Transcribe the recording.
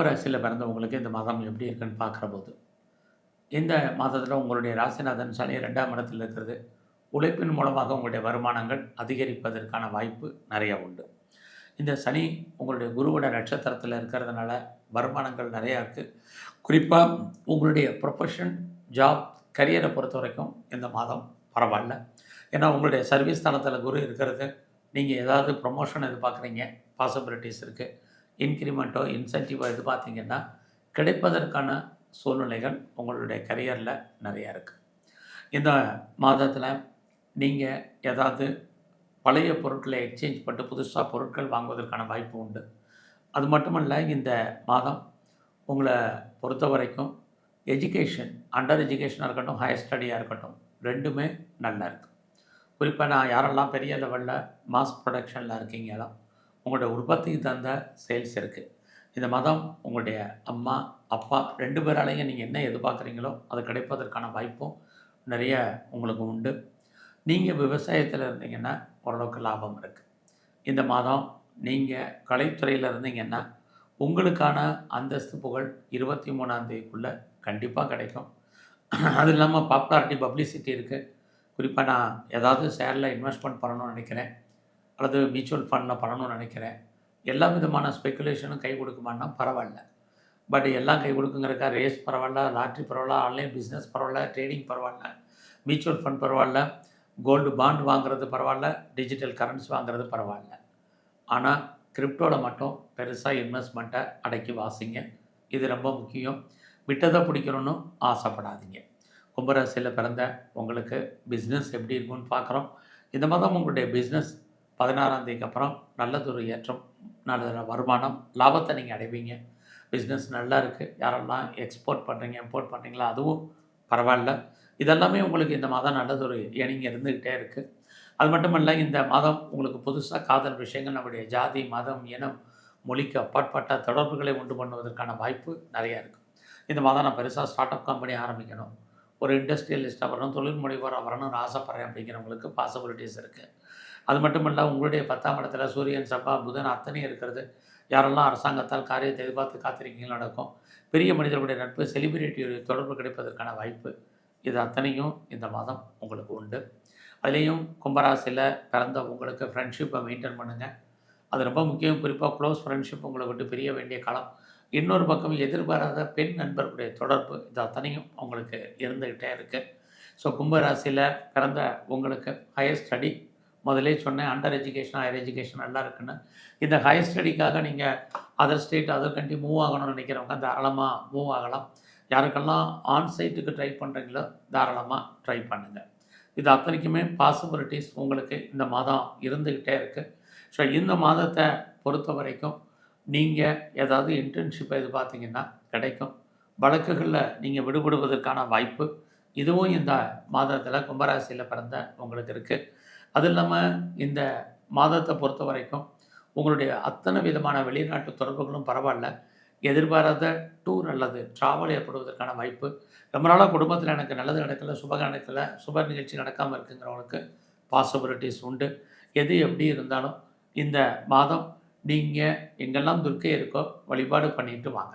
கும்பராசியில் பிறந்தவங்களுக்கு இந்த மாதம் எப்படி இருக்குன்னு பார்க்குற போது இந்த மாதத்தில் உங்களுடைய ராசிநாதன் சனி ரெண்டாம் இடத்தில் இருக்கிறது. உழைப்பின் மூலமாக உங்களுடைய வருமானங்கள் அதிகரிப்பதற்கான வாய்ப்பு நிறைய உண்டு. இந்த சனி உங்களுடைய குருவோட நட்சத்திரத்தில் இருக்கிறதுனால வருமானங்கள் நிறையா இருக்குது குறிப்பாக உங்களுடைய ப்ரொஃபஷன் ஜாப் கரியரை பொறுத்த வரைக்கும் இந்த மாதம் பரவாயில்ல. ஏன்னா உங்களுடைய சர்வீஸ் தளத்தில் குரு இருக்கிறது. நீங்கள் ஏதாவது ப்ரொமோஷன் எதிர்பார்க்குறீங்க. பாசிபிலிட்டிஸ் இருக்குது இன்க்ரிமெண்ட்டோ இன்சென்டிவோ எதிர்பார்த்தீங்கன்னா கிடைப்பதற்கான சூழ்நிலைகள் உங்களுடைய கரியரில் நிறையா இருக்குது இந்த மாதத்தில் நீங்கள் ஏதாவது பழைய பொருட்களை எக்ஸ்சேஞ்ச் பண்ணிட்டு புதுசாக பொருட்கள் வாங்குவதற்கான வாய்ப்பு உண்டு. அது மட்டுமல்ல இந்த மாதம் உங்களை பொறுத்த வரைக்கும் எஜுகேஷன் அண்டர் எஜுகேஷனாக இருக்கட்டும் ஹையர் ஸ்டடியாக இருக்கட்டும் ரெண்டுமே நல்லா இருக்குது குறிப்பாக நான் யாரெல்லாம் பெரிய லெவலில் மாஸ் ப்ரொடக்ஷனில் இருக்கீங்களோ உங்களுடைய உற்பத்திக்கு தகுந்த சேல்ஸ் இருக்குது இந்த மாதம் உங்களுடைய அம்மா அப்பா ரெண்டு பேராலையும் நீங்கள் என்ன எதிர்பார்க்குறீங்களோ அது கிடைப்பதற்கான வாய்ப்பும் நிறைய உங்களுக்கு உண்டு. நீங்கள் விவசாயத்தில் இருந்தீங்கன்னா ஓரளவுக்கு லாபம் இருக்குது இந்த மாதம் நீங்கள் கலைத்துறையில் இருந்தீங்கன்னா உங்களுக்கான அந்தஸ்து புகழ் இருபத்தி மூணாந்தேதிக்குள்ளே கண்டிப்பாக கிடைக்கும். அது இல்லாமல் பாப்புலாரிட்டி பப்ளிசிட்டி இருக்குது குறிப்பாக நான் ஏதாவது ஷேரில் இன்வெஸ்ட்மெண்ட் பண்ணணும்னு நினைக்கிறேன். அல்லது மியூச்சுவல் ஃபண்டில் பண்ணணும்னு நினைக்கிறேன். எல்லா விதமான ஸ்பெக்குலேஷனும் கை கொடுக்குமான்னா பரவாயில்ல. பட் எல்லாம் கை கொடுக்குங்கிறக்கா ரேஸ் பரவாயில்ல லாட்ரி பரவாயில்ல ஆன்லைன் பிஸ்னஸ் பரவாயில்ல ட்ரேடிங் பரவாயில்ல மியூச்சுவல் ஃபண்ட் பரவாயில்ல கோல்டு பாண்ட் வாங்குறது பரவாயில்ல டிஜிட்டல் கரன்சி வாங்குறது பரவாயில்ல. ஆனால் கிரிப்டோவில் மட்டும் பெருசாக இன்வெஸ்ட்மெண்ட்டை அடக்கி வாசிங்க. இது ரொம்ப முக்கியம். விட்டதை பிடிக்கணும்னு ஆசைப்படாதீங்க. கும்பராசியில் பிறந்த உங்களுக்கு பிஸ்னஸ் எப்படி இருக்குன்னு பார்க்குறோம். இந்த மாதிரி தான் உங்களுடைய பிஸ்னஸ் பதினாறாம் தேதிக்கு அப்புறம் நல்லதொரு ஏற்றம் நல்ல வருமானம் லாபத்தை நீங்கள் அடைவீங்க. பிஸ்னஸ் நல்லா இருக்குது யாரெல்லாம் எக்ஸ்போர்ட் பண்ணுறீங்க இம்போர்ட் பண்ணுறீங்களோ அதுவும் பரவாயில்ல. இதெல்லாமே உங்களுக்கு இந்த மாதம் நல்லதொரு ஏனிங் இருந்துக்கிட்டே இருக்குது அது மட்டும் இல்லை இந்த மாதம் உங்களுக்கு புதுசாக காதல் விஷயங்கள் நம்முடைய ஜாதி மதம் இனம் மொழிக்கு அப்பாற்பட்ட தொடர்புகளை உண்டு பண்ணுவதற்கான வாய்ப்பு நிறையா இருக்குது இந்த மாதம் நான் பெருசாக ஸ்டார்ட் அப் கம்பெனி ஆரம்பிக்கணும். ஒரு இண்டஸ்ட்ரியலிஸ்ட்டாக வரணும் தொழில் முனைவோராக வரணும்னு ஆசைப்பட்றேன் அப்படிங்கிறவங்களுக்கு பாசிபிலிட்டிஸ் இருக்குது அது மட்டும் இல்லை உங்களுடைய பத்தாம் இடத்துல சூரியன் செவ்வாய் புதன் அத்தனையும் இருக்கிறது. யாரெல்லாம் அரசாங்கத்தால் காரியத்தை எதிர்பார்த்து காத்திருக்கீங்களோ நடக்கும். பெரிய மனிதர்களுடைய நட்பு செலிபிரிட்டியுடைய தொடர்பு கிடைப்பதற்கான வாய்ப்பு. இது அத்தனையும் இந்த மாதம் உங்களுக்கு உண்டு. அதுலேயும் கும்பராசியில் பிறந்த உங்களுக்கு ஃப்ரெண்ட்ஷிப்பை மெயின்டைன் பண்ணுங்கள் அது ரொம்ப முக்கியம். குறிப்பாக க்ளோஸ் ஃப்ரெண்ட்ஷிப் உங்களை விட்டு பிரிய வேண்டிய காலம். இன்னொரு பக்கம் எதிர்பாராத பெண் நண்பர்களுடைய தொடர்பு இது அத்தனையும் உங்களுக்கு இருந்துக்கிட்டே இருக்குது ஸோ கும்பராசியில் பிறந்த உங்களுக்கு ஹையர் ஸ்டடி முதலே சொன்னேன் அண்டர் எஜுகேஷன் ஹையர் எஜுகேஷன் நல்லா இருக்குன்னு. இந்த ஹையர் ஸ்டடிக்காக நீங்கள் other state other country move ஆகணும்னு நினைக்கிறவங்க தாராளமாக மூவ் ஆகலாம். யாருக்கெல்லாம் ஆன் சைட்டுக்கு ட்ரை பண்ணுறீங்களோ தாராளமாக ட்ரை பண்ணுங்கள் இது அத்தனைக்குமே பாசிபிலிட்டிஸ் உங்களுக்கு இந்த மாதம் இருந்துக்கிட்டே இருக்குது ஸோ இந்த மாதத்தை பொறுத்த வரைக்கும் நீங்கள் ஏதாவது இன்டர்ன்ஷிப் எதிர்பார்த்தீங்கன்னா கிடைக்கும். வழக்குகளில் நீங்கள் விடுபடுவதற்கான வாய்ப்பு. இதுவும் இந்த மாதத்தில் கும்பராசியில் பிறந்த உங்களுக்கு இருக்குது அது இல்லாமல் இந்த மாதத்தை பொறுத்த வரைக்கும் உங்களுடைய அத்தனை விதமான வெளிநாட்டு தொடர்புகளும் பரவாயில்ல. எதிர்பாராத டூர் அல்லது ட்ராவல் ஏற்படுவதற்கான வாய்ப்பு. ரொம்ப நாளாக குடும்பத்தில் எனக்கு நல்லது நடக்கலை சுப நடக்கலை சுப நிகழ்ச்சி நடக்காமல் இருக்குங்கிறவங்களுக்கு பாசிபிலிட்டிஸ் உண்டு. எது எப்படி இருந்தாலும் இந்த மாதம் நீங்கள் எங்கெல்லாம் துர்க்கை இருக்கோ வழிபாடு பண்ணிட்டு வாங்க.